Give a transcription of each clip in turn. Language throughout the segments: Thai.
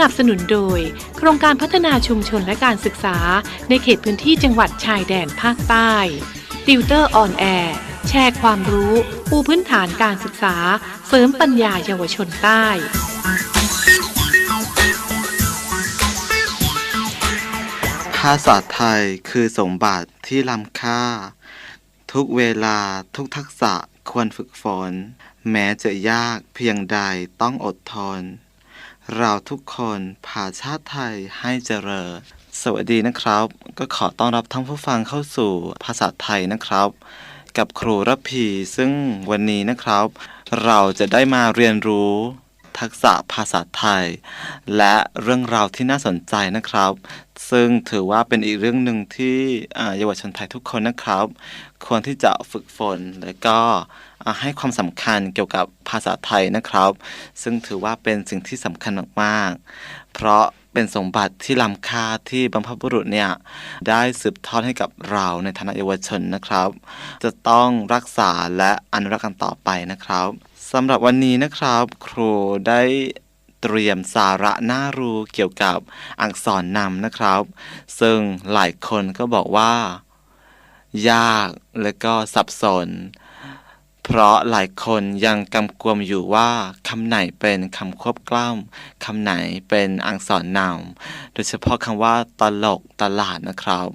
นับสนุนโดย โครงการพัฒนาชุมชนและการศึกษา ในเขตพื้นที่จังหวัดชายแดนภาคใต้ติวเตอร์ออนแอร์แชร์ความรู้ปูพื้นฐานการศึกษา เสริมปัญญาเยาวชนใต้ภาษาไทยคือสมบัติที่ล้ำค่า ทุกเวลาทุกทักษะควรฝึกฝน แม้จะยากเพียงใดต้องอดทน เราทุกคนพาชาติไทยให้เจริญ สวัสดีนะครับ ก็ขอต้อนรับท่านผู้ฟังเข้าสู่ภาษาไทยนะครับ กับครูระพีซึ่งวันนี้นะครับ เราจะได้มาเรียนรู้ทักษะภาษาไทย และเรื่องราวที่น่าสนใจนะครับ ซึ่งถือว่าเป็นอีกเรื่องหนึ่งที่เยาวชนไทยทุกคนนะครับ ควรที่จะฝึกฝนและก็ ให้ความสำคัญเกี่ยวกับภาษาไทยนะครับ ซึ่งถือว่าเป็นสิ่งที่สำคัญมากๆ เพราะเป็นสมบัติที่ล้ำค่าที่บรรพบุรุษเนี่ยได้สืบทอดให้กับเราในฐานะเยาวชนนะครับ จะต้องรักษาและอนุรักษ์กันต่อไปนะครับสำหรับวันนี้นะครับ ครูได้เตรียมสาระน่ารู้เกี่ยวกับอักษรนำนะครับ ซึ่งหลายคนก็บอกว่า ยากและก็สับสน เพราะหลายคนยังกำกวมอยู่ว่าคำไหนเป็นคำควบกล้ำคำไหนเป็นอักษรนำโดยเฉพาะคำว่าตลกตลาดนะครับ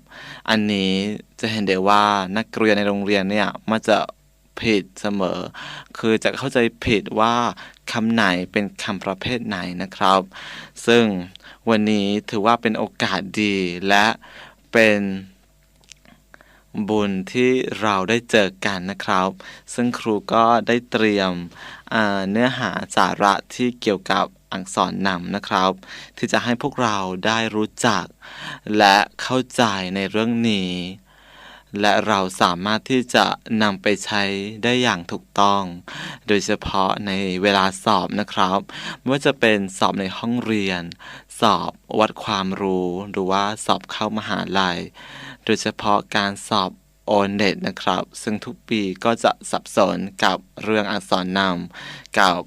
อันนี้จะเห็นได้ว่านักเรียนในโรงเรียนเนี่ยมันจะผิดเสมอ คือจะเข้าใจผิดว่าคำไหนเป็นคำประเภทไหนนะครับ ซึ่งวันนี้ถือว่าเป็นโอกาสดีและเป็น บุญที่เราได้เจอกันนะครับ ซึ่งครูก็ได้เตรียมเนื้อหาสาระที่เกี่ยวกับอักษรนำนะครับ ที่จะให้พวกเราได้รู้จัก และเข้าใจในเรื่องนี้ และเราสามารถที่จะนำไปใช้ได้อย่างถูกต้อง โดยเฉพาะในเวลาสอบนะครับไม่ว่าจะเป็นสอบในห้องเรียน สอบวัดความรู้ หรือว่าสอบเข้ามหาลัย โดยเฉพาะการสอบโอเน็ตนะครับ ซึ่งทุกปีก็จะสับสนกับเรื่องอักษรนำกับ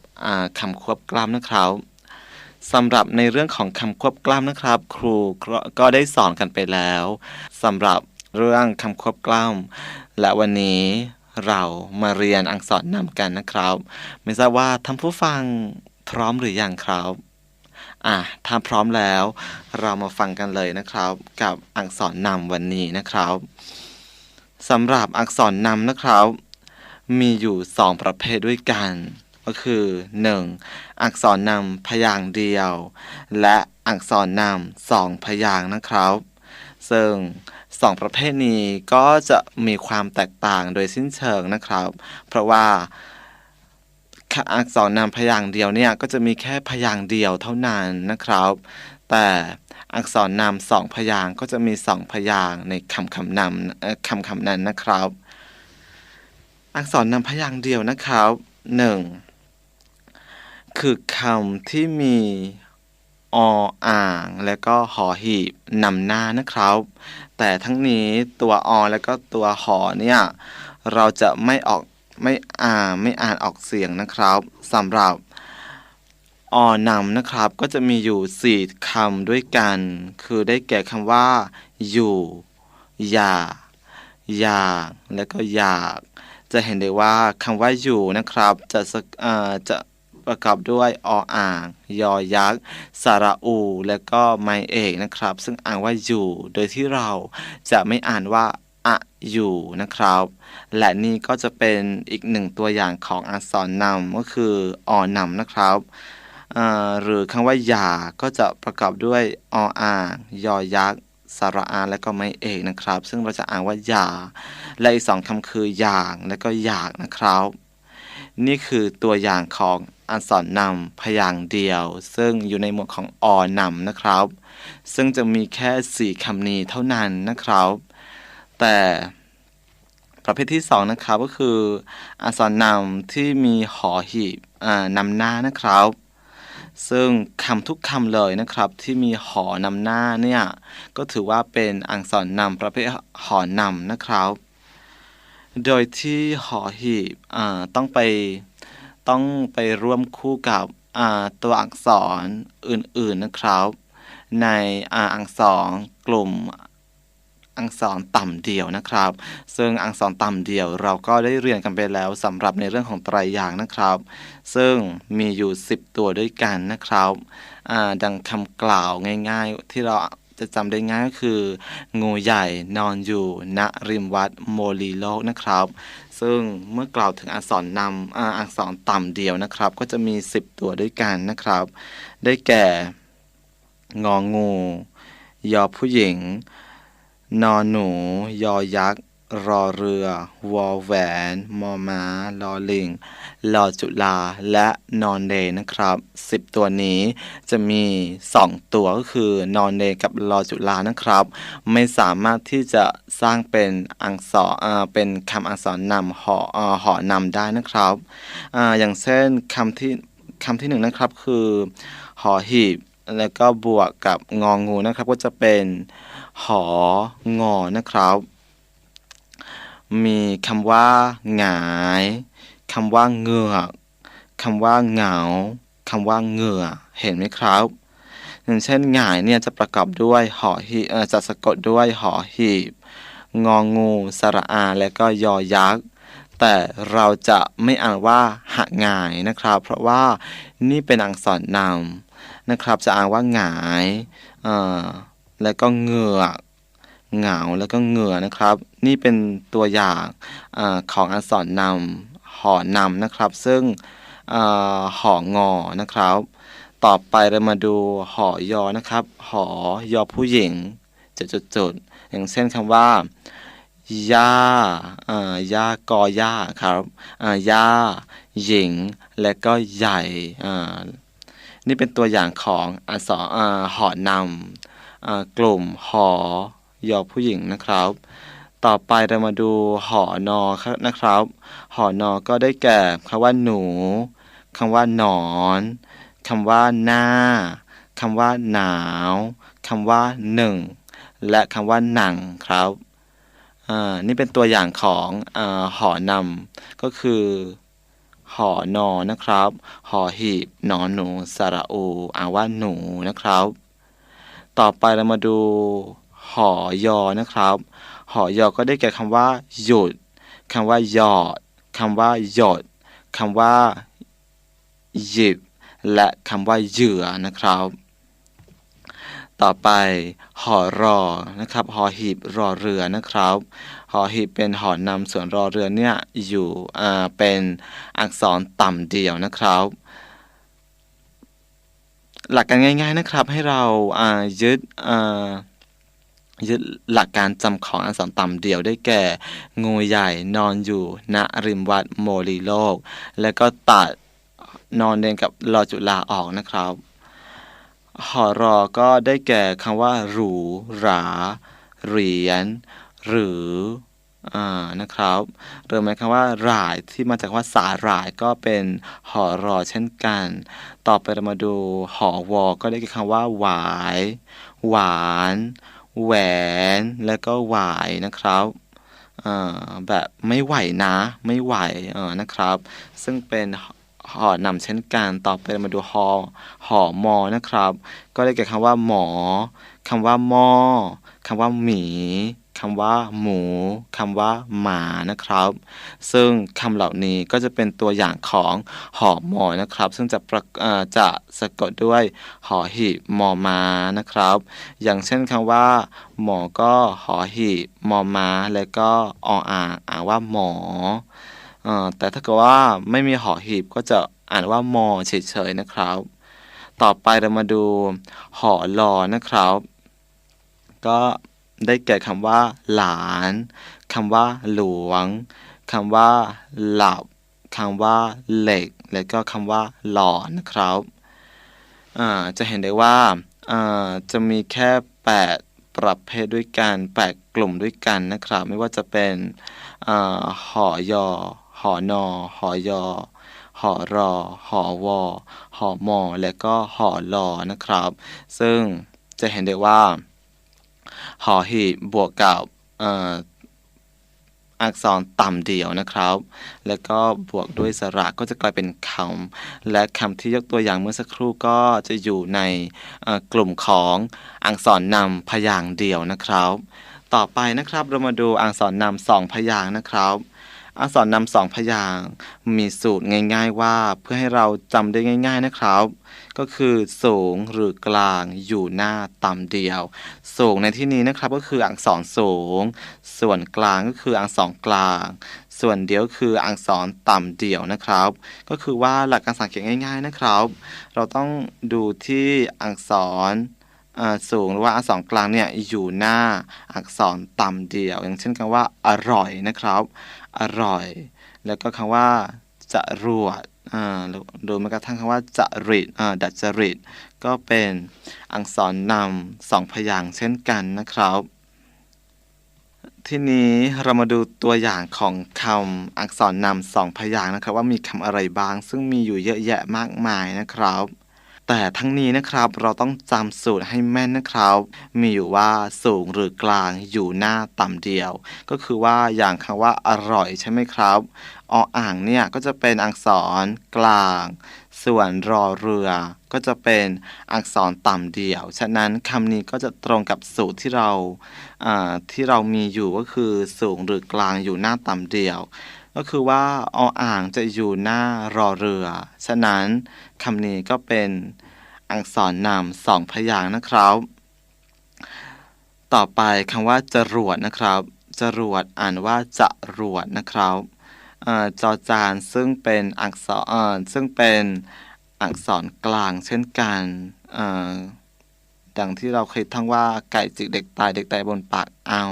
คำควบกล้ำนะครับสำหรับในเรื่องของคำควบกล้ำนะครับ ครูก็ได้สอนกันไปแล้วสำหรับ เรื่องคำควบกล้ำและวันนี้เรามาเรียนอักษรนำกันนะครับ ไม่ทราบว่าท่านผู้ฟังพร้อมหรือยังครับอะถ้าพร้อมแล้ว เรามาฟังกันเลยนะครับ กับอักษรนำวันนี้นะครับสำหรับอักษรนำนะครับ มีอยู่สองประเภทด้วยกัน ก็คือ 1. อักษรนำพยางค์เดียว และอักษรนำสองพยางค์นะครับ ซึ่ง สองประเภทนี้ก็จะมีความแตกต่างโดยสิ้นเชิงนะครับ เพราะว่าอักษรนำพยางค์เดียวเนี่ยก็จะมีแค่พยางค์เดียวเท่านั้นนะครับ แต่อักษรนำสองพยางค์ก็จะมีสองพยางค์ในคำคำนำคำคำนั้นนะครับ อักษรนำพยางค์เดียวนะครับหนึ่งคือคำที่มี ออ่าง และก็หอหีบนำหน้านะครับ แต่ทั้งนี้ตัวอและก็ตัวหอเนี่ย เราจะไม่ออกไม่อ่านไม่อ่านออกเสียงนะครับสำหรับอนำนะครับก็จะมีอยู่สี่คำด้วยกัน คือได้แก่คำว่า อยู่ อย่า อย่างและก็อยาก จะเห็นได้ว่าคำว่าอยู่นะครับ จะสะเอ่อจะ ประกอบด้วยออ่าง ยอยักษ์ สระอู และก็ไม้เอกนะครับ ซึ่งอ่านว่าอยู่ โดยที่เราจะไม่อ่านว่าอะอยู่นะครับ และนี่ก็จะเป็นอีกหนึ่งตัวอย่างของอักษรนำก็คืออนำนะครับหรือคำว่าอย่าก็จะประกอบด้วยออ่างยอยักษ์สระอาและก็ไม้เอกนะครับ ซึ่งเราจะอ่านว่าอย่าและอีกสองคำคืออย่างและก็อยากนะครับ นี่คือตัวอย่างของ อักษรนำพยางค์เดียว ซึ่งอยู่ในหมวดของอนำนะครับ ซึ่งจะมีแค่สี่คำนี้เท่านั้นนะครับ แต่ประเภทที่สองนะครับก็คือ อักษรนำที่มีหอหีบนำหน้านะครับ ซึ่งคำทุกคำเลยนะครับ ที่มีหอนำหน้าเนี่ยก็ถือว่าเป็นอักษรนำประเภทหอนำนะครับ โดยที่หอหีบต้องไป ต้องไปร่วมคู่กับตัวอักษรอื่นๆนะครับ ในอ่าอักษรกลุ่มอักษรต่ำเดี่ยวนะครับ ซึ่งอักษรต่ำเดี่ยวเราก็ได้เรียนกันไปแล้วสำหรับในเรื่องของไตรยางนะครับ ซึ่งมีอยู่ 10 ตัวด้วยกันนะครับดังคำกล่าวง่าย ๆ ที่เราจะจำได้ง่ายก็คือ งูใหญ่นอนอยู่ณริมวัดโมลีโลกนะครับ ซึ่งเมื่อกล่าวถึงอักษรนำออักษรต่ำเดียวนะครับ ก็จะมี 10 ตัวด้วยกันนะครับ ได้แก่ งองู ยอผู้หญิง นอนหนู ยอยักษ์ รอเรือ วอแหวน มอม้าลอลิงลอจุลา และนอนเนนะครับ 10 ตัวนี้จะมี 2 ตัวก็คือนอนเนกับลอจุลานะครับ ไม่สามารถที่จะสร้างเป็นอักษรเป็นคำอักษรนำหออหอนำได้นะครับออย่างเช่นคำที่คำที่หนึ่งนะครับคือหอหีบแล้วก็บวกกับงองูนะครับ ก็จะเป็นหองอนะครับ มีคำว่าหงายคำว่าเหงือกคำว่าเหงาคำว่าเหงื่อเห็นไหมครับอย่างเช่นหงายเนี่ยจะประกอบด้วยหอหีบเอ่อจะสะกดด้วยหอหีบ งองูสระอาและก็ยอยักษ์แต่เราจะไม่อ่านว่าหะหงายนะครับ เพราะว่านี่เป็นอักษรนำนะครับ จะอ่านว่าหงายเอ่อแล้วก็เหงือก เหงาแล้วก็เหงื่อนะครับ นี่เป็นตัวอย่างอของอักษรนำหอนำนะครับ ซึ่งอหองอนะครับ ต่อไปเรามาดูหอยอนะครับ หอยอผู้หญิงจุดๆๆอย่างเช่นคำว่าย่าอ่าย่ากอย่าครับอ่าย่าหญิง และก็ใหญ่อ่านี่เป็นตัวอย่างของอักษรอ่าหอนำอ่ากลุ่มหอ ยอผู้หญิงนะครับ ต่อไปเรามาดูหอนอครับนะครับหอนอก็ได้แก่คำว่าหนูคำว่าหนอนคำว่าหน้าคำว่าหนาวคำว่าหนึ่งและคำว่าหนังครับอ่านี่เป็นตัวอย่างของอหอนำก็คือ หอนอนะครับ หอหีบหนอนหนูสระอูอ่านว่าหนูนะครับ ต่อไปเรามาดู หอยอนะครับ หอยอก็ได้แก่คำว่า หยุดคำว่าหยอดคำว่าหยดคำว่า หยิบ และคำว่าเหยื่อนะครับ ต่อไปหอรอนะครับหอหีบรอเรือนะครับหอหีบเป็นหอนำส่วนรอเรือเนี่ยอยู่อ่าเป็นอักษรต่ำเดียวนะครับ หลักการง่าย ๆนะครับให้เราอ่ายึดอ่า ยึดหลักการจำของอักษรต่ำเดียวได้แก่ งูใหญ่นอนอยู่ ณริมวัดโมลีโลก และก็ตัดนอนเรียนกับรอจุลาออกนะครับหอรอก็ได้แก่คำว่า หรู หรา เหรียญ หรือ อ่า นะครับหรือหมายคำว่า หร่ายที่มาจากว่าสาหร่ายก็เป็นหอรอเช่นกัน ต่อไปเรามาดูหอวอก็ได้แก่คำว่า หวาย หวาน แหวนแล้วก็หวายนะครับแบบไม่ไหวนะไม่ไหวนะครับ ซึ่งเป็นหอนำเช่นกันต่อไปเรามาดูหอหอมอนะครับ ก็ได้แก่คำว่าหมอคำว่าหม้อคำว่าหมี คำว่า หมูคำว่า หมานะครับ ซึ่งคำเหล่านี้ก็จะเป็นตัวอย่างของหอหมอนะครับ ซึ่งจะประจะสะกดด้วยหอหีบมอมานะครับ อย่างเช่นคำว่า หมอก็หอหีบมอมาแล้วก็ออ่างอ่านว่าหมอเอ่อแต่ถ้าเกิดว่าไม่มีหอหีบก็จะอ่านว่ามอเฉยๆนะครับ ต่อไปเรามาดูหอลอนะครับ ก็ ได้แก่คำว่า หลานคำว่า หลวงคำว่า หลับคำว่า เหล็ก และก็คำว่า หล่อนะครับจะเห็นได้ว่าจะมีแค่ 8 ประเภทด้วยกัน 8 กลุ่มด้วยกันนะครับ ไม่ว่าจะเป็นอหอยอหอนอหอยอหอรอหอวอหอมอและก็หอลอนะครับ ซึ่งจะเห็นได้ว่า หอหีบบวกกับอักษรต่ำเดี่ยวนะครับ แล้วก็บวกด้วยสระก็จะกลายเป็นคำ และคำที่ยกตัวอย่างเมื่อสักครู่ก็จะอยู่ในกลุ่มของอักษรนำพยางเดี่ยวนะครับ ต่อไปนะครับเรามาดูอักษรนำสองพยางนะครับ อักษรนำสองพยางมีสูตรง่าย ๆว่าเพื่อให้เราจำได้ง่าย ๆนะครับ ก็คือสูงหรือกลางอยู่หน้าต่ำเดียว สูงในที่นี้นะครับก็คืออักษรสูง ส่วนกลางก็คืออักษรกลาง ส่วนเดียวคืออักษรต่ำเดียวนะครับ ก็คือว่าหลักการสังเกตง่าย ๆนะครับ เราต้องดูที่อักษรสูงหรือว่าอักษรกลางเนี่ยอยู่หน้าอักษรต่ำเดียว อย่างเช่นคำว่าอร่อยนะครับ อร่อย แล้วก็คำว่าจรวด หรือแม้กระทั่งคำว่าจริตดัดจริต ก็เป็นอักษรนำสองพยางค์เช่นกันนะครับ ทีนี้เรามาดูตัวอย่างของคำอักษรนำสองพยางค์นะครับ ว่ามีคำอะไรบ้าง ซึ่งมีอยู่เยอะแยะมากมายนะครับ แต่ทั้งนี้นะครับเราต้องจำสูตรให้แม่นนะครับ มีอยู่ว่าสูงหรือกลางอยู่หน้าต่ำเดียว ก็คือว่าอย่างคำว่าอร่อยใช่ไหมครับ ออ่างเนี่ยก็จะเป็นอักษรกลาง ส่วนรอเรือก็จะเป็นอักษรต่ำเดี่ยว ฉะนั้นคำนี้ก็จะตรงกับสูตรที่เราที่เรามีอยู่ก็คือสูงหรือกลางอยู่หน้าต่ำเดี่ยว ก็คือว่าออ่างจะอยู่หน้ารอเรือ ฉะนั้นคำนี้ก็เป็นอักษรนำสองพยางค์นะครับ ต่อไปคำว่าจรวดนะครับจรวดอ่านว่าจะรวดนะครับ จอจานซึ่งเป็นอักษรซึ่งเป็นอักษรกลางเช่นกันดังที่เราเคยท่องว่าไก่จิกเด็กตายเด็กตายบนปากอ่าว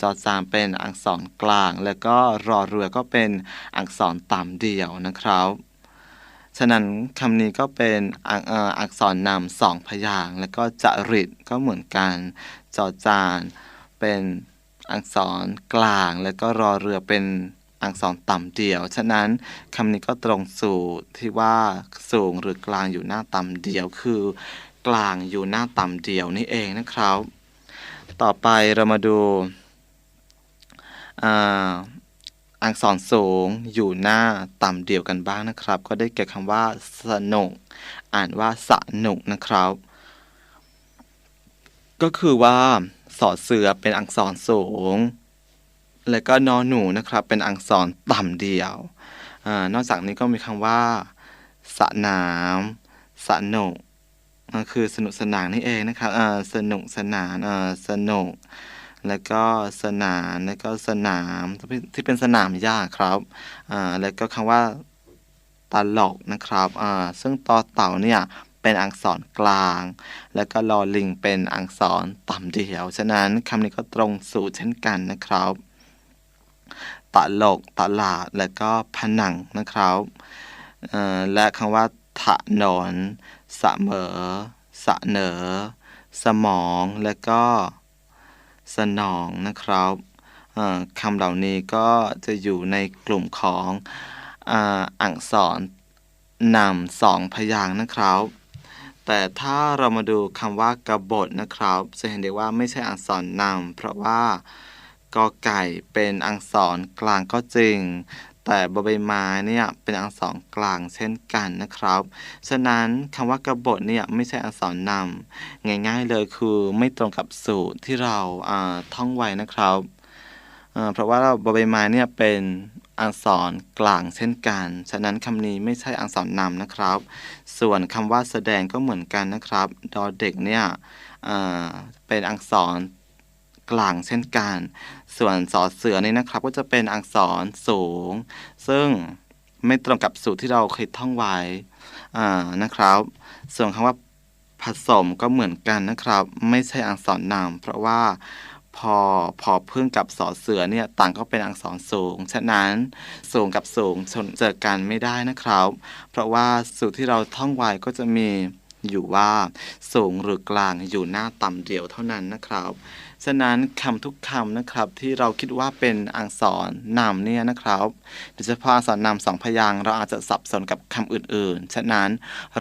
จอจานเป็นอักษรกลาง แล้วก็รอเรือก็เป็นอักษรต่ำเดี่ยวนะครับ ฉะนั้นคำนี้ก็เป็นอักเอ่ออักษรนำสองพยางแล้วก็จริตก็เหมือนกันจอจานเป็นอักษรกลาง แล้วก็รอเรือเป็น อักษรต่ำเดียว ฉะนั้นคำนี้ก็ตรงสู่ที่ว่าสูงหรือกลางอยู่หน้าต่ำเดี่ยว คือกลางอยู่หน้าต่ำเดี่ยวนี่เองนะครับ ต่อไปเรามาดูอักษรสูงอยู่หน้าต่ำเดี่ยวกันบ้างนะครับ ก็ได้แก่คำว่าสนุก อ่านว่าสนุกนะครับ ก็คือว่าสอเสือเป็นอักษรสูง และก็นอหนูนะครับ เป็นอักษรต่ำเดียวอนอกจากนี้ก็มีคำว่าสนามสนุกคือสนุกสนานนี่เองนะครับสนุกสนานสนุกแล้วก็สนานแล้วก็สนามที่เป็นสนามหญ้าครับแล้วก็คำว่าตลกนะครับซึ่งตอเต่าเนี่ยเป็นอักษรกลาง แล้วก็ลอลิงเป็นอักษรต่ำเดียว ฉะนั้นคำนี้ก็ตรงสูตรเช่นกันนะครับ ตลกตลาดและก็ผนังนะครับและคำว่าถนนเสมอเสนอ สมองและก็สนองนะครับคำเหล่านี้ก็จะอยู่ในกลุ่มของอ,อักษรนำสองพยางค์นะครับ แต่ถ้าเรามาดูคำว่ากบฏนะครับ จะเห็นได้ว่าไม่ใช่อักษรนำเพราะว่า กอไก่เป็นอักษรกลางก็จริง แต่บใบไม้เนี่ยเป็นอักษรกลางเช่นกันนะครับ ฉะนั้นคำว่ากบฏเนี่ยไม่ใช่อักษรนำง่ายๆเลยคือไม่ตรงกับสูตรที่เราท่องไว้นะครับเพราะว่าบใบไม้เนี่ยเป็นอักษรกลางเช่นกัน ฉะนั้นคำนี้ไม่ใช่อักษรนำนะครับ ส่วนคำว่าแสดงก็เหมือนกันนะครับ ดอเด็กเนี่ยเป็นอักษรกลางเช่นกัน ส่วนสอเสือนี่นะครับ ก็จะเป็นอักษรสูง ซึ่งไม่ตรงกับสูตรที่เราเคยท่องไว้นะครับ ส่วนคำว่าผสมก็เหมือนกันนะครับ ไม่ใช่อักษรนำเพราะว่าพอพอพึ่งกับสอเสือเนี่ยต่างก็เป็นอักษรสูง ฉะนั้นสูงกับสูงชนเจอกันไม่ได้นะครับ เพราะว่าสูตรที่เราท่องไว้ก็จะมีอยู่ว่าสูงหรือกลางอยู่หน้าต่ำเดียวเท่านั้นนะครับ ฉะนั้นคำทุกคำนะครับที่เราคิดว่าเป็นอักษรนำเนี่ยนะครับโดยเฉพาะอักษรนำสองพยางเราอาจจะสับสนกับคำอื่นๆ ฉะนั้น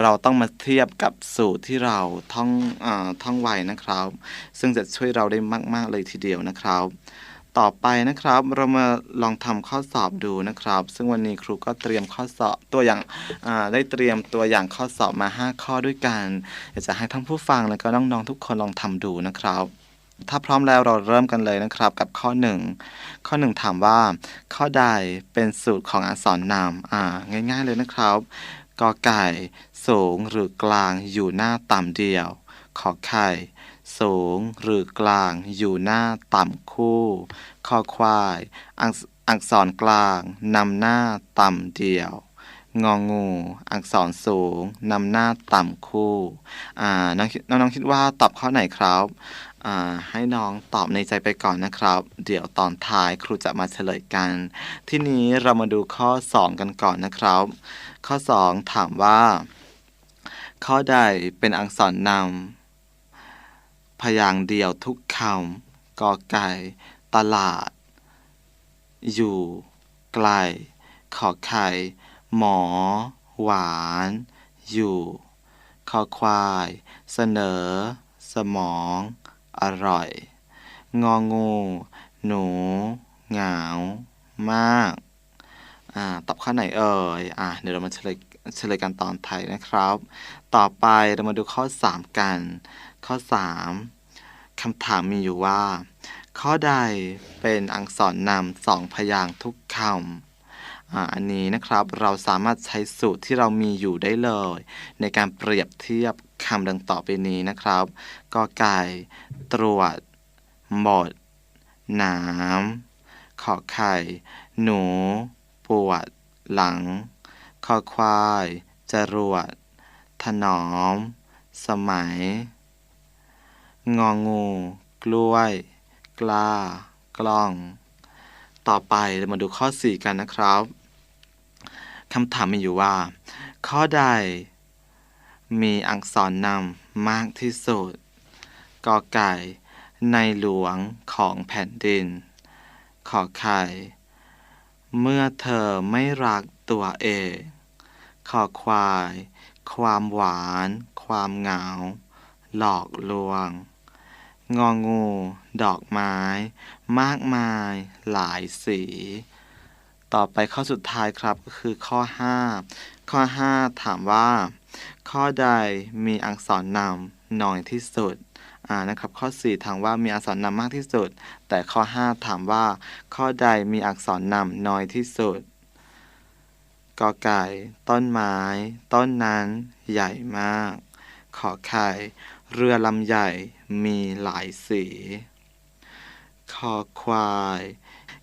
เราต้องมาเทียบกับสูตรที่เราท่องอท่องไว้นะครับ ซึ่งจะช่วยเราได้มาก ๆ เลยทีเดียวนะครับ ต่อไปนะครับเรามาลองทำข้อสอบดูนะครับ ซึ่งวันนี้ครูก็เตรียมข้อสอบตัวอย่างาได้เตรียมตัวอย่างข้อสอบมา 5 ข้อด้วยกันอยากจะให้ทั้งผู้ฟังแล้วก็น้องๆทุกคนลองทำดูนะครับ ถ้าพร้อมแล้วเราเริ่มกันเลยนะครับกับข้อ 1 ข้อ 1 ถามว่า ข้อใดเป็นสูตรของอักษรนำอ่า ง่ายๆเลยนะครับกอไก่สูงหรือกลางอยู่หน้าต่ำเดียว ขอไข่ สูงหรือกลางอยู่หน้าต่ำคู่ คอควายอักษรกลางนำหน้าต่ำเดียวงองู อักษรสูงนำหน้าต่ำคู่ อ่า น้องน้องๆคิดว่าตอบข้อไหนครับ ให้น้องตอบในใจไปก่อนนะครับ เดี๋ยวตอนท้ายครูจะมาเฉลยกัน ที่นี้เรามาดูข้อ 2 กันก่อนนะครับ ข้อ 2 ถามว่า ข้อใดเป็นอักษรนำพยางเดียวทุกคำกอไก่ ตลาด อยู่ ไกล ขอไข่ หมอ หวาน อยู่ คอควาย เสนอ สมอง อร่อย งองู หนู เหงา มากอ่าตอบข้อไหนเอ่ยอ่าเดี๋ยวเรามาเฉลยเฉลยกันตอนไทยนะครับ ต่อไปเรามาดูข้อ 3 กัน ข้อ 3คำถามมีอยู่ว่า ข้อใดเป็นอักษรนำสองพยางค์ทุกคำอ่าอันนี้นะครับเราสามารถใช้สูตรที่เรามีอยู่ได้เลย ในการเปรียบเทียบ คำดังต่อไปนี้นะครับกอไก่ตรวจ หมด หนาม ขอไข่ หนู ปวด หลัง คอควาย จรวด ถนอม สมัย งองู กล้วย กล้า กล้อง ต่อไปมาดูข้อ 4 กันนะครับคำถามมีอยู่ว่า ข้อใด มีอักษรนำมากที่สุด กอไก่ ในหลวงของแผ่นดิน ขอไข่ เมื่อเธอไม่รักตัวเอง ขอควาย ความหวาน ความเหงา หลอกลวง งองู ดอกไม้ มากมาย หลายสี ต่อไปข้อสุดท้ายครับก็คือข้อ 5 ข้อ 5 ถามว่า ข้อใดมีอักษรนำน้อยที่สุดนะครับข้อ 4 ถามว่ามีอักษรนำมากที่สุด แต่ข้อ 5 ถามว่า ข้อใดมีอักษรนำน้อยที่สุดกอไก่ ต้นไม้ ต้นนั้นใหญ่มาก ขอไข่ เรือลำใหญ่มีหลายสีคอควาย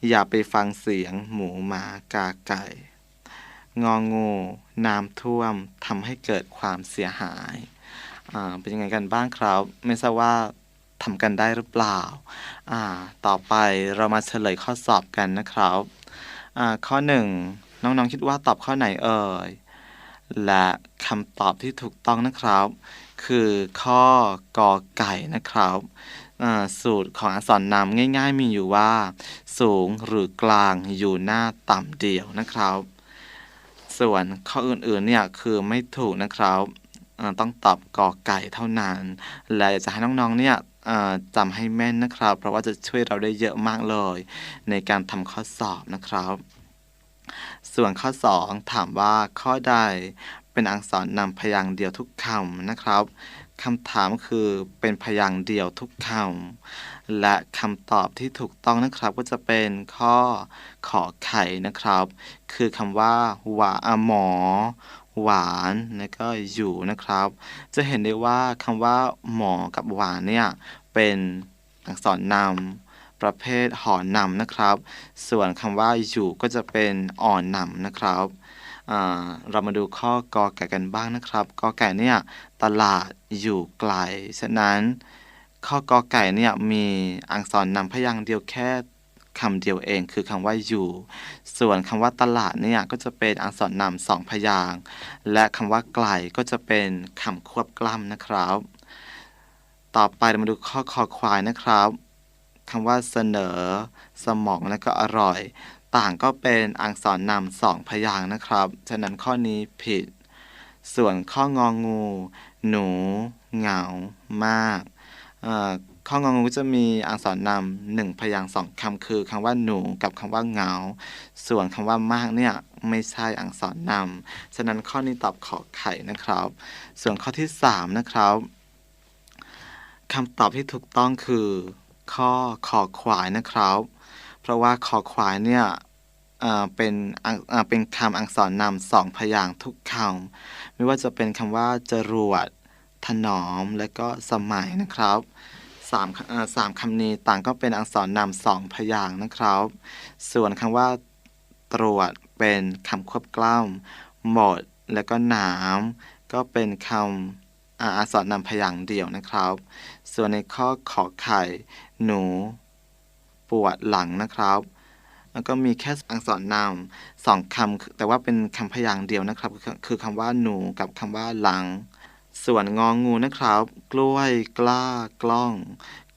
อย่าไปฟังเสียงหมูหมากาไก่ งองูน้ำท่วมทำให้เกิดความเสียหายเป็นยังไงกันบ้างครับ ไม่ทราบว่าทำกันได้หรือเปล่า ต่อไปเรามาเฉลยข้อสอบกันนะครับข้อหนึ่งน้องๆคิดว่าตอบข้อไหนเอ่ย และคำตอบที่ถูกต้องนะครับ คือข้อกอไก่นะครับสูตรของอักษรนำง่าย ๆ มีอยู่ว่า สูงหรือกลางอยู่หน้าต่ำเดียวนะครับ ส่วนข้ออื่นๆเนี่ยคือไม่ถูกนะครับต้องตอบกอไก่เท่านั้น และอยากจะให้น้องๆเนี่ยจำให้แม่นนะครับ เพราะว่าจะช่วยเราได้เยอะมากเลย ในการทำข้อสอบนะครับ ส่วนข้อ 2 ถามว่าข้อใดเป็นอักษรนำพยางค์เดียวทุกคำนะครับคำถามคือเป็นพยางค์เดียวทุกคำ และคำตอบที่ถูกต้องนะครับก็จะเป็นข้อขอไข่นะครับ คือคำว่าหวาอหมอ หวานแล้วก็อยู่นะครับ จะเห็นได้ว่าคำว่า หมอกับหวานเนี่ยเป็นอักษรนำประเภทหอนำนะครับ ส่วนคำว่าอยู่ก็จะเป็นอ่อนนำนะครับเรามาดูข้อกอไก่กันบ้างนะครับกอไก่เนี่ยตลาดอยู่ไกลฉะนั้น ข้อกอไก่เนี่ยมีอักษรนำพยางค์เดียวแค่คำเดียวเองคือคำว่าอยู่ ส่วนคำว่าตลาดเนี่ยก็จะเป็นอักษรนำสองพยางค์และคำว่าไกลก็จะเป็นคำควบกล้ำนะครับ ต่อไปเรามาดูข้อคอควายนะครับคำว่าเสนอ สมองและก็อร่อย ต่างก็เป็นอักษรนำสองพยางค์นะครับ ฉะนั้นข้อนี้ผิด ส่วนข้ององู หนู เหงา มาก ข้ององูจะมีอักษรนำหนึ่งพยางค์สองคำคือคำว่าหนูกับคำว่าเงา ส่วนคำว่ามากเนี่ยไม่ใช่อักษรนำฉะนั้นข้อนี้ตอบขอไข่นะครับ ส่วนข้อที่สามนะครับคำตอบที่ถูกต้องคือ ข้อขอควายนะครับ เพราะว่าขอควายเนี่ยเป็นเอ่อเป็นคำอักษรนำสองพยางค์ทุกคำไม่ว่าจะเป็นคำว่าจรวด ถนอม และก็สมัยนะครับสามสามคำนี้ต่างก็เป็นอักษรนำสองพยางค์นะครับ ส่วนคำว่า ตรวจเป็นคำควบกล้ำหมด และก็หนามก็เป็นคำอักษรนำพยางค์เดียวนะครับ ส่วนในข้อขอไข่ หนู ปวดหลังนะครับแล้วก็มีแค่อักษรนำสองคำแต่ว่าเป็นคำพยางค์เดียวนะครับ คือคำว่าหนูกับคำว่าหลัง ส่วนงองูนะครับ กล้วยกล้ากล้อง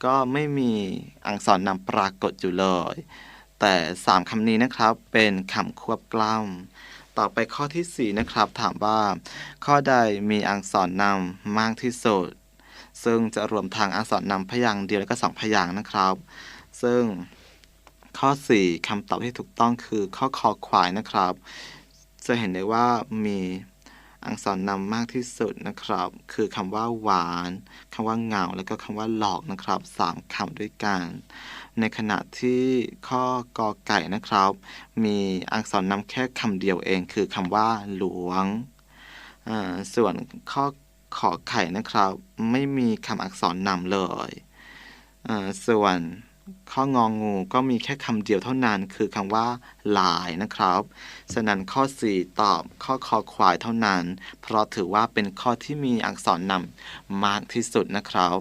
ก็ไม่มีอักษรนำปรากฏอยู่เลย แต่สามคำนี้นะครับเป็นคำควบกล้ำต่อไปข้อที่สี่นะครับถามว่า ข้อใดมีอักษรนำมากที่สุด ซึ่งจะรวมทางอักษรนำพยางค์เดียวและก็สองพยางค์นะครับ ซึ่งข้อ 4คำตอบที่ถูกต้องคือข้อคอควายนะครับ จะเห็นได้ว่ามี อักษรนำมากที่สุดนะครับ คือคำว่าหวานคำว่าเหงา แล้วก็คำว่าหลอกนะครับสามคำด้วยกัน ในขณะที่ข้อกอไก่นะครับ มีอักษรนำแค่คำเดียวเอง คือคำว่าหลวง ส่วนข้อขอไข่นะครับ ไม่มีคำอักษรนำเลย ส่วน ข้ององูก็มีแค่คำเดียวเท่านั้น คือคำว่าหลายนะครับ ฉะนั้นข้อ 4 ตอบข้อคอควายเท่านั้น เพราะถือว่าเป็นข้อที่มีอักษรนำมากที่สุดนะครับ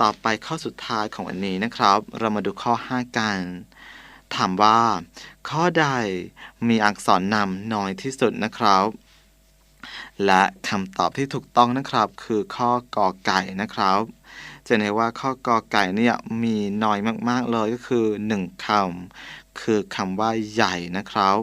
ต่อไปข้อสุดท้ายของวันนี้นะครับ เรามาดูข้อ 5 กัน ถามว่า ข้อใดมีอักษรนำน้อยที่สุดนะครับและคำตอบที่ถูกต้องนะครับ คือข้อกอไก่นะครับ จะเห็นว่าข้อกอไก่เนี่ยมีน้อยมากๆเลยก็คือ 1คำคือคำว่าใหญ่นะครับ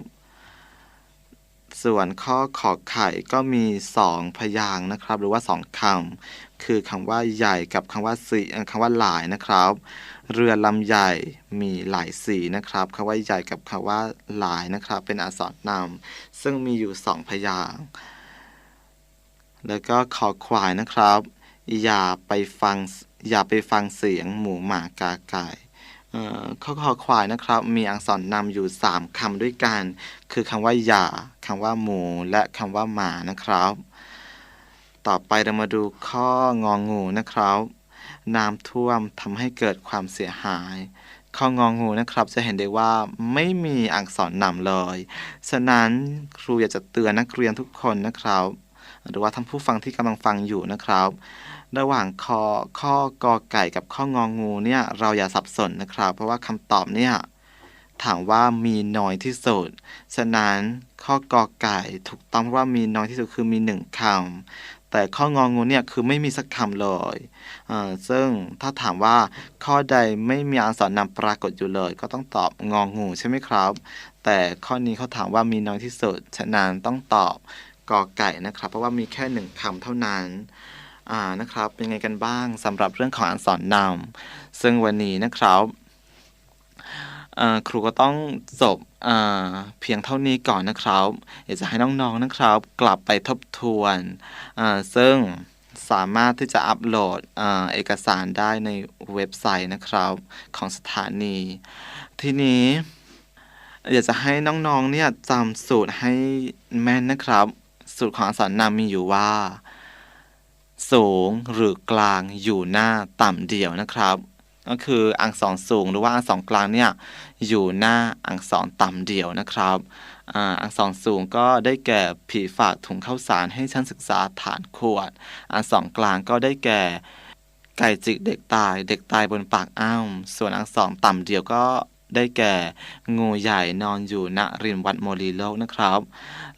ส่วนข้อขอไข่ก็มี 2 พยางค์นะครับ หรือว่า 2คำคือคำว่าใหญ่กับคำว่าสีเอ่อคำว่าหลายนะครับ เรือลำใหญ่มีหลายสีนะครับคำว่าใหญ่กับคำว่าหลายนะครับ เป็นอักษรนำซึ่งมีอยู่ 2 พยางค์แล้วก็ขอควายนะครับ อย่าไปฟัง อย่าไปฟังเสียงหมูหมากาไก่เอ่อข้อคอควายนะครับ มีอักษรนำอยู่ 3คำด้วยกัน คือคำว่าอย่าคำว่าหมู และคำว่าหมานะครับ ต่อไปเรามาดูข้ององูนะครับน้ำท่วมทำให้เกิดความเสียหาย ข้ององูนะครับ จะเห็นได้ว่าไม่มีอักษรนำเลย ฉะนั้นครูอยากจะเตือนนักเรียนทุกคนนะครับ หรือว่าท่านผู้ฟังที่กำลังฟังอยู่นะครับ ระหว่างคอข้อกอไก่กับข้ององูเนี่ยเราอย่าสับสนนะครับ เพราะว่าคำตอบเนี่ยถามว่ามีน้อยที่สุด ฉะนั้นข้อกอไก่ถูกต้องเพราะว่ามีน้อยที่สุดคือมีหนึ่งคำ แต่ข้ององูเนี่ยคือไม่มีสักคำเลยเอ่อซึ่งถ้าถามว่าข้อใดไม่มีอักษรนำปรากฏอยู่เลย ก็ต้องตอบงองูใช่ไหมครับ แต่ข้อนี้เขาถามว่ามีน้อยที่สุด ฉะนั้นต้องตอบกอไก่นะครับ เพราะว่ามีแค่หนึ่งคำเท่านั้น อ่านะครับ เป็นไงกันบ้างสำหรับเรื่องของอักษรนำซึ่งวันนี้นะครับครูก็ต้องจบเพียงเท่านี้ก่อนนะครับอยากจะให้น้องๆนะครับ กลับไปทบทวนซึ่งสามารถที่จะอัปโหลดเอกสารได้ในเว็บไซต์นะครับของสถานี ทีนี้อยากจะให้น้องๆเนี่ยจำสูตรให้แม่นนะครับ สูตรของอักษรนำมีอยู่ว่า สูงหรือกลางอยู่หน้าต่ำเดี่ยวนะครับ ก็คืออักษรสูงหรือว่าอักษรกลางเนี่ยอยู่หน้าอักษรต่ำเดี่ยวนะครับอ่าอักษรสูงก็ได้แก่ผีฝากถุงข้าวสารให้ชั้นศึกษาฐานขวด อักษรกลางก็ได้แก่ไก่จิกเด็กตาย เด็กตายบนปากอ้าวส่วนอักษรต่ำเดียวก็ ได้แก่ งูใหญ่นอนอยู่ณริมวัดโมลีโลกนะครับ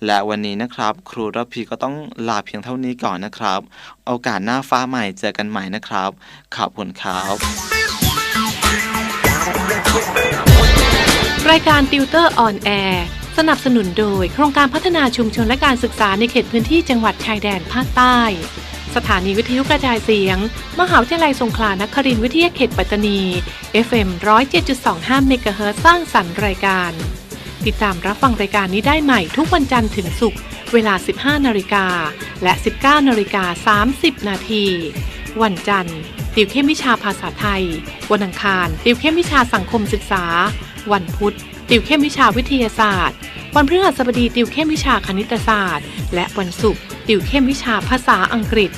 และวันนี้นะครับ ครูระพีก็ต้องลาเพียงเท่านี้ก่อนนะครับ โอกาสหน้าฟ้าใหม่เจอกันใหม่นะครับ ขอบคุณครับรายการติวเตอร์ออนแอร์สนับสนุนโดย โครงการพัฒนาชุมชนและการศึกษาในเขตพื้นที่จังหวัดชายแดนภาคใต้ สถานีวิทยุกระจายเสียง มหาวิทยาลัยสงขลานครินทร์วิทยาเขตปัตตานี FM 107.25เมกะเฮิรตซ์สร้างสรรค์รายการ ติดตามรับฟังรายการนี้ได้ใหม่ทุกวันจันทร์ถึงศุกร์เวลา 15 นาฬิกา และ 19 นาฬิกา 30 นาที วันจันทร์ ติวเข้มวิชาภาษาไทย วันอังคาร ติวเข้มวิชาสังคมศึกษา วันพุธ ติวเข้มวิชาวิทยาศาสตร์ วันพฤหัสบดีติวเข้มวิชาคณิตศาสตร์ และวันศุกร์ ติวเข้มวิชาภาษาอังกฤษ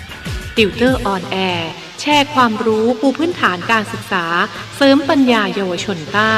ติวเตอร์ออนแอร์ แชร์ความรู้ปูพื้นฐานการศึกษา เสริมปัญญาเยาวชนใต้